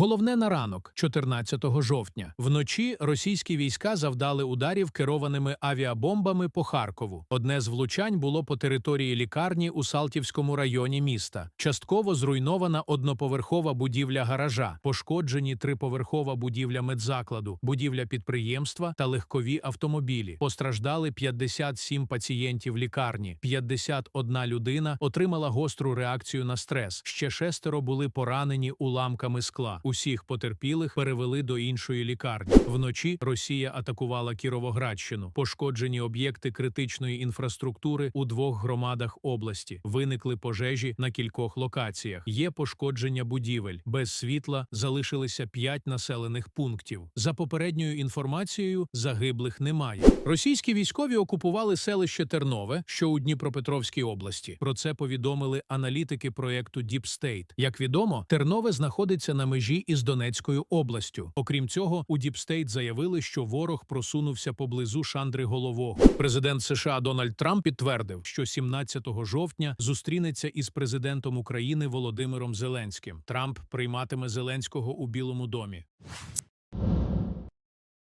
Головне на ранок, 14 жовтня. Вночі російські війська завдали ударів керованими авіабомбами по Харкову. Одне з влучань було по території лікарні у Салтівському районі міста. Частково зруйнована одноповерхова будівля гаража, пошкоджені триповерхова будівля медзакладу, будівля підприємства та легкові автомобілі. Постраждали 57 пацієнтів лікарні. 51 людина отримала гостру реакцію на стрес. Ще шестеро були поранені уламками скла. Усіх потерпілих перевели до іншої лікарні. Вночі Росія атакувала Кіровоградщину. Пошкоджені об'єкти критичної інфраструктури у двох громадах області. Виникли пожежі на кількох локаціях. Є пошкодження будівель. Без світла залишилися п'ять населених пунктів. За попередньою інформацією, загиблих немає. Російські військові окупували селище Тернове, що у Дніпропетровській області. Про це повідомили аналітики Deep State. Як відомо, Тернове знаходиться на межі із Донецькою областю. Окрім цього, у Діпстейт заявили, що ворог просунувся поблизу Шандри Голового. Президент США Дональд Трамп підтвердив, що 17 жовтня зустрінеться із президентом України Володимиром Зеленським. Трамп прийматиме Зеленського у Білому домі.